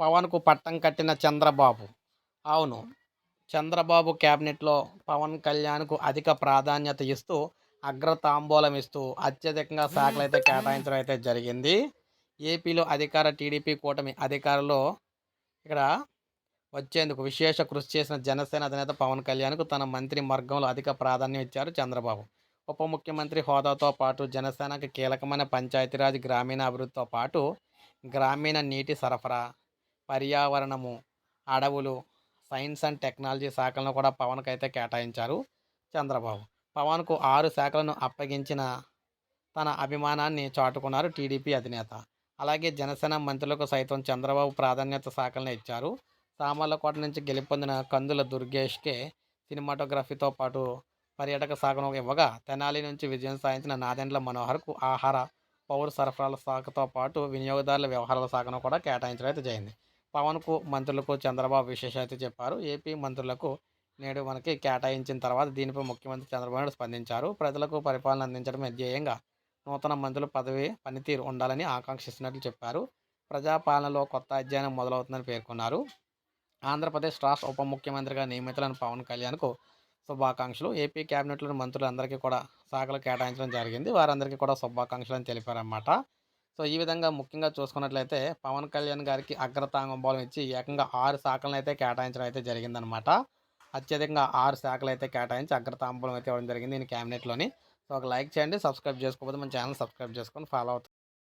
పవన్కు పట్టం కట్టిన చంద్రబాబు. అవును. చంద్రబాబు క్యాబినెట్లో పవన్ కళ్యాణ్కు అధిక ప్రాధాన్యత ఇస్తూ అగ్రతాంబూలం ఇస్తూ అత్యధికంగా శాఖలు అయితే కేటాయించడం అయితే జరిగింది. ఏపీలో అధికార టీడీపీ కూటమి అధికారంలో ఇక్కడ వచ్చేందుకు విశేష కృషి చేసిన జనసేన అధినేత పవన్ కళ్యాణ్కు తన మంత్రి వర్గంలో అధిక ప్రాధాన్యం ఇచ్చారు చంద్రబాబు. ఉప ముఖ్యమంత్రి హోదాతో పాటు జనసేనకు కీలకమైన పంచాయతీరాజ్ గ్రామీణ అభివృద్ధితో పాటు గ్రామీణ నీటి సరఫరా పర్యావరణము అడవులు సైన్స్ అండ్ టెక్నాలజీ శాఖలను కూడా పవన్కి అయితే కేటాయించారు చంద్రబాబు. పవన్కు ఆరు శాఖలను అప్పగించిన తన అభిమానాన్ని చాటుకున్నారు టీడీపీ అధినేత. అలాగే జనసేన మంత్రులకు సైతం చంద్రబాబు ప్రాధాన్యత శాఖలను ఇచ్చారు. సామర్లకోట నుంచి గెలుపొందిన కందుల దుర్గేష్కే సినిమాటోగ్రఫీతో పాటు పర్యాటక శాఖను ఇవ్వగా తెనాలి నుంచి విజయం సాధించిన నాదెండ్ల మనోహర్కు ఆహార పౌర సరఫరాల శాఖతో పాటు వినియోగదారుల వ్యవహారాల శాఖను కూడా కేటాయించడం అయితే జరిగింది. పవన్కు మంత్రులకు చంద్రబాబు విశేషాయిత చెప్పారు. ఏపీ మంత్రులకు నేడు మనకి కేటాయించిన తర్వాత దీనిపై ముఖ్యమంత్రి చంద్రబాబు నాయుడు స్పందించారు. ప్రజలకు పరిపాలన అందించడమే ధ్యేయంగా నూతన మంత్రుల పదవి పనితీరు ఉండాలని ఆకాంక్షిస్తున్నట్లు చెప్పారు. ప్రజాపాలనలో కొత్త అధ్యయనం మొదలవుతుందని పేర్కొన్నారు. ఆంధ్రప్రదేశ్ రాష్ట్ర ఉప ముఖ్యమంత్రిగా నియమితులైన పవన్ కళ్యాణ్కు శుభాకాంక్షలు. ఏపీ క్యాబినెట్లోని మంత్రులందరికీ కూడా శాఖలు కేటాయించడం జరిగింది. వారందరికీ కూడా శుభాకాంక్షలు అని తెలిపారన్నమాట. సో ఈ విధంగా ముఖ్యంగా చూసుకున్నట్లయితే పవన్ కళ్యాణ్ గారికి అగ్రతాంగంబోళం ఇచ్చి ఏకంగా ఆరు శాఖలను అయితే కేటాయించడం అయితే జరిగిందనమాట. అత్యధికంగా ఆరు శాఖలు అయితే కేటాయించి అగ్రతాంబూలం అయితే ఇవ్వడం జరిగింది నేను క్యాబినెట్లోని. సో ఒక లైక్ చేయండి సబ్స్క్రైబ్ చేసుకోకపోతే మన ఛానల్ సబ్స్క్రైబ్ చేసుకొని ఫాలో అవుతుంది